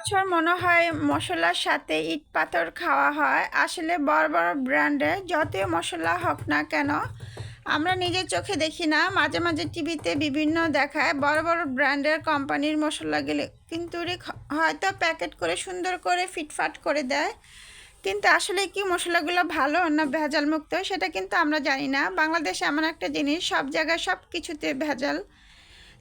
বছর মনে হয় মশলার সাথে ইট পাথর খাওয়া হয়। আসলে বড় বড় ব্র্যান্ডে যতই মশলা হোক না কেন, আমরা নিজের চোখে দেখি না। মাঝে মাঝে টিভিতে বিভিন্ন দেখায় বড় বড় ব্র্যান্ডের কোম্পানির মশলাগুলি। কিন্তু হয়তো প্যাকেট করে সুন্দর করে ফিটফাট করে দেয়। কিন্তু আসলে কি মশলাগুলো ভালো না ভেজাল মুক্ত সেটা কিন্তু আমরা জানি না। বাংলাদেশে এমন একটা জিনিস, সব জায়গায় সব কিছুতে ভেজাল।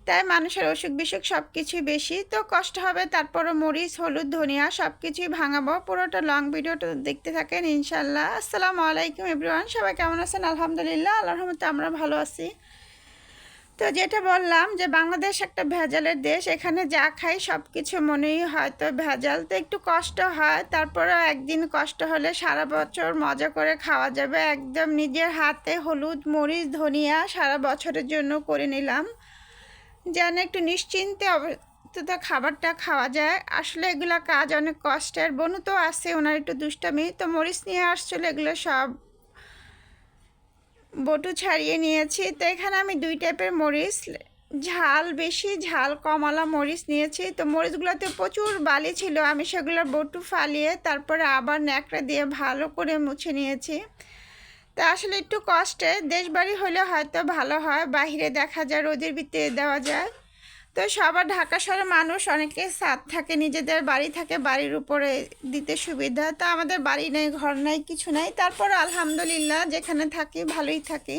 তাই মানুষের অসুখ বিসুখ সব কিছুই বেশি, তো কষ্ট হবে, তারপরও মরিচ, হলুদ, ধনিয়া সব কিছুই ভাঙাবো। পুরোটা লং ভিডিওটা দেখতে থাকেন ইনশাল্লাহ আসসালামু আলাইকুম এভরিওয়ান সবাই কেমন আছেন? আলহামদুলিল্লাহ, আল্লাহর রহমতে আমরা ভালো আছি। তো যেটা বললাম যে, বাংলাদেশ একটা ভেজালের দেশ, এখানে যা খাই সব কিছু মনেই হয়তো ভেজাল তো একটু কষ্ট হয়, তারপরেও একদিন কষ্ট হলে সারা বছর মজা করে খাওয়া যাবে। একদম নিজের হাতে হলুদ, মরিচ, ধনিয়া সারা বছরের জন্য করে নিলাম। যেন একটু নিশ্চিন্তে অন্তত খাবারটা খাওয়া যায়। আসলে এগুলো কাজ অনেক কষ্টের। বনু তো আছে ওনার একটু দুষ্টামি। তো মরিচ নিয়ে আসছিল, এগুলো সব বটু ছাড়িয়ে নিয়েছি। তো এখানে আমি দুই টাইপের মরিচ, ঝাল বেশি, ঝাল কমলা মরিচ নিয়েছি। তো মরিচগুলোতে প্রচুর বালি ছিল, আমি সেগুলোর বটু ফালিয়ে তারপরে আবার ন্যাকড়া দিয়ে ভালো করে মুছে নিয়েছি। তা আসলে একটু কষ্টে। দেশবাড়ি হলে হয়তো ভালো হয় বাইরে দেখা যায়, রোদের ভিতরে দেওয়া যায়। তো সবার ঢাকা শহরে মানুষ অনেকে ছাদ থাকে, নিজেদের বাড়ি থাকে, বাড়ির উপরে দিতে সুবিধা। তা আমাদের বাড়ি নেই, ঘর নাই, কিছু নাই। তারপর আলহামদুলিল্লাহ, যেখানে থাকি ভালোই থাকি।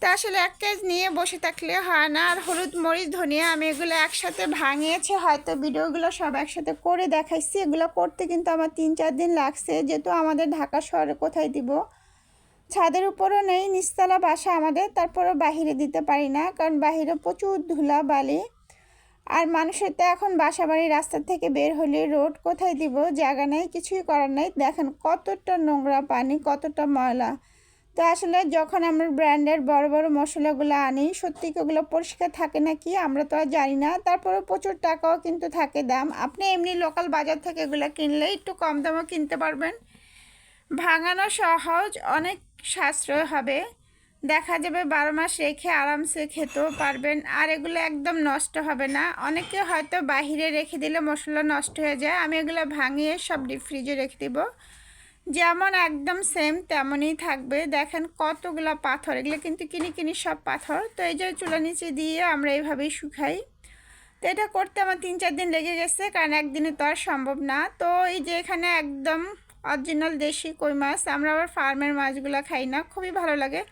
তা আসলে এক কেজ নিয়ে বসে থাকলে হয় না। আর হলুদ, মরিচ, ধনিয়া, আমি এগুলো একসাথে ভাঙিয়েছি। হয়তো ভিডিওগুলো সব একসাথে করে দেখাইছি। এগুলো করতে কিন্তু আমার তিন চার দিন লাগছে। যেহেতু আমাদের ঢাকা শহরে কোথায় দিব? ছাদের উপরও নেই, নিচতলা বাসা আমাদের, তারপরও বাহিরে দিতে পারি না, কারণ বাহিরে প্রচুর ধুলা বালি আর মানুষের তো এখন বাসা বাড়ি রাস্তা থেকে বের হলে রোড কোথায় দিব? জায়গা নেই, কিছুই করার নেই। দেখেন কতটা নোংরা পানি, কতটা ময়লা। তো আসলে যখন আমরা ব্র্যান্ডের বড় বড় মশলাগুলো আনি, সত্যি কি ওগুলো পরিষ্কার থাকে না কি আমরা তো আর জানি না। তারপরে প্রচুর টাকাও কিন্তু থাকে দাম। আপনি এমনি লোকাল বাজার থেকে এগুলো কিনলে একটু কম দামও কিনতে পারবেন। ভাঙানো সহজ, অনেক সাশ্রয় হবে। দেখা যাবে বারো মাস রেখে আরামসে খেতেও পারবেন, আর এগুলো একদম নষ্ট হবে না। অনেকে হয়তো বাহিরে রেখে দিলে মশলা নষ্ট হয়ে যায়, আমি এগুলো ভাঙিয়ে সব ডিপ ফ্রিজে রেখে দিব। যেমন একদম সেম তেমনই থাকবে। দেখেন কতগুলো পাথর, এগুলো কিন্তু কিনি কিনি সব পাথর। তো এই যে চুলা নিচে দিয়ে আমরা এইভাবেই শুকাই। তো এটা করতে আমার তিন চার দিন লেগে গেছে, কারণ একদিনে তো আর সম্ভব না। তো এই যে এখানে একদম অরিজিনাল দেশি কই মাছ, আমরা আবার ফার্মের মাছগুলো খাই না, খুবই ভালো লাগে।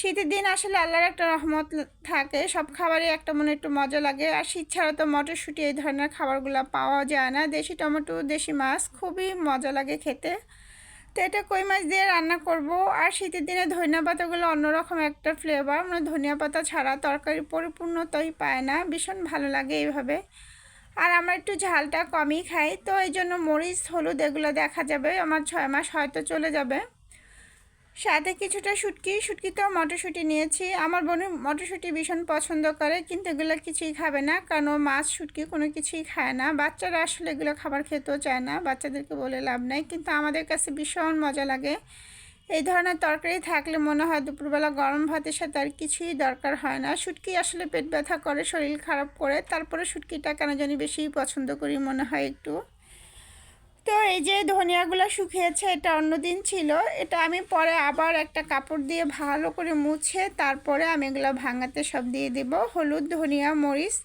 শীতের দিন আসলে আল্লাহর একটা রহমত থাকে, সব খাবারই একটা মনে একটু মজা লাগে। আর শীত ছাড়া তো মটরশুঁটি এই ধরনের খাবারগুলো পাওয়া যায় না। দেশি টমেটো, দেশি মাছ, খুবই মজা লাগে খেতে। তো এটা কই মাছ দিয়ে রান্না করব? আর শীতের দিনে ধনিয়া পাতাগুলো অন্যরকম একটা ফ্লেভার মানে ধনিয়া পাতা ছাড়া তরকারি পরিপূর্ণতাই পায় না। ভীষণ ভালো লাগে এইভাবে। আর আমরা একটু ঝালটা কমই খাই, তো এই জন্য মরিচ, হলুদ এগুলো দেখা যাবে, আমার ছয় মাস হয়তো চলে যাবে। সাথে কিছুটা শুটকি, শুটকিতেও মটরশুঁটি নিয়েছি। আমার বোন মটরশুঁটি ভীষণ পছন্দ করে, কিন্তু এগুলো কিছুই খাবে না, কারণ ও মাছ, শুটকি কোনো কিছুই খায় না। বাচ্চারা আসলে এগুলো খাবার খেতেও চায় না, বাচ্চাদেরকে বলে লাভ নেই, কিন্তু আমাদের কাছে ভীষণ মজা লাগে। এই ধরনের তরকারি থাকলে মনে হয় দুপুরবেলা গরম ভাতের সাথে আর কিছুই দরকার হয় না। শুটকি আসলে পেট ব্যথা করে, শরীর খারাপ করে, তারপরে শুটকিটা কেন জানি বেশি পছন্দ করি মনে হয় একটু। তো এই যে ধনিয়াগুলো শুকিয়েছে, এটা অন্যদিন ছিল। এটা আমি পরে আবার একটা কাপড় দিয়ে ভালো করে মুছে, তারপরে আমি এগুলো ভাঙাতে সব দিয়ে দেব। হলুদ, ধনিয়া, মরিচ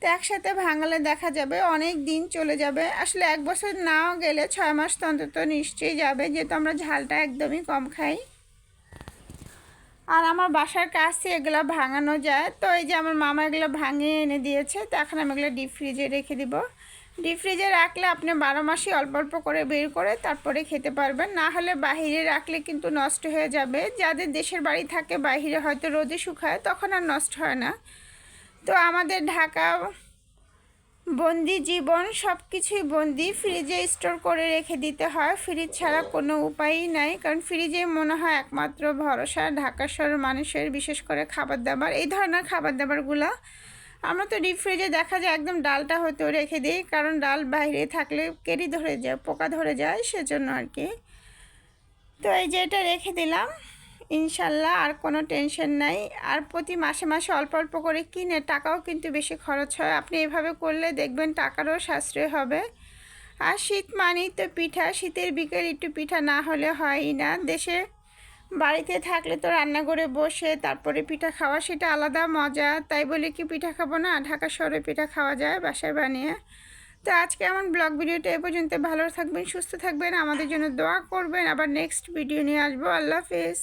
তো একসাথে ভাঙালে দেখা যাবে অনেক দিন চলে যাবে। আসলে এক বছর নাও গেলে ছয় মাস তো অন্তত নিশ্চয়ই যাবে, যেহেতু আমরা ঝালটা একদমই কম খাই। আর আমার বাসার কাছে এগুলো ভাঙানো যায়। তো এই যে আমার মামা এগুলো ভাঙিয়ে এনে দিয়েছে, তো এখন আমি এগুলো ডিপ ফ্রিজে রেখে দিব। ডিপ ফ্রিজে রাখলে আপনি বারো মাসই অল্প অল্প করে বের করে তারপরে খেতে পারবেন। না হলে বাহিরে রাখলে কিন্তু নষ্ট হয়ে যাবে। যাদের দেশের বাড়ি থাকে, বাহিরে হয়তো রোদে শুকায়, তখন আর নষ্ট হয় না। তো আমাদের ঢাকা বন্দি জীবন সব কিছুই বন্দি ফ্রিজে স্টোর করে রেখে দিতে হয়। ফ্রিজ ছাড়া কোনো উপায়ই নাই, কারণ ফ্রিজে মনে হয় একমাত্র ভরসা ঢাকা শহর মানুষের, বিশেষ করে খাবার দাবার এই ধরনের খাবার দাবারগুলো আমরা তো ডিপ ফ্রিজে দেখা যায় একদম ডালটা হয়তো রেখে দিই, কারণ ডাল বাইরে থাকলে কেরি ধরে যায়, পোকা ধরে যায়, সেজন্য আর কি। তো এই যে এটা রেখে দিলাম। ইনশাল্লাহ আর কোনো টেনশন নাই। আর প্রতি মাসে মাসে অল্প অল্প করে কিনে টাকাও কিন্তু বেশি খরচ হয়। আপনি এভাবে করলে দেখবেন টাকারও সাশ্রয় হবে। আর শীত মানেই তো পিঠা। শীতের বিকেল একটু পিঠা না হলে হয়ই না। দেশে বাড়িতে থাকলে তো রান্না করে বসে তারপরে পিঠা খাওয়া সেটা আলাদা মজা। তাই বলে কি পিঠা খাব না? ঢাকা শহরে পিঠা খাওয়া যায় বাসায় বানিয়ে। তো আজকে আমার ব্লগ ভিডিওটা এ পর্যন্ত। ভালো থাকবেন, সুস্থ থাকবেন। আমাদের জন্য দোয়া করবেন। আবার নেক্সট ভিডিও নিয়ে আসব। আল্লাহ হাফেজ।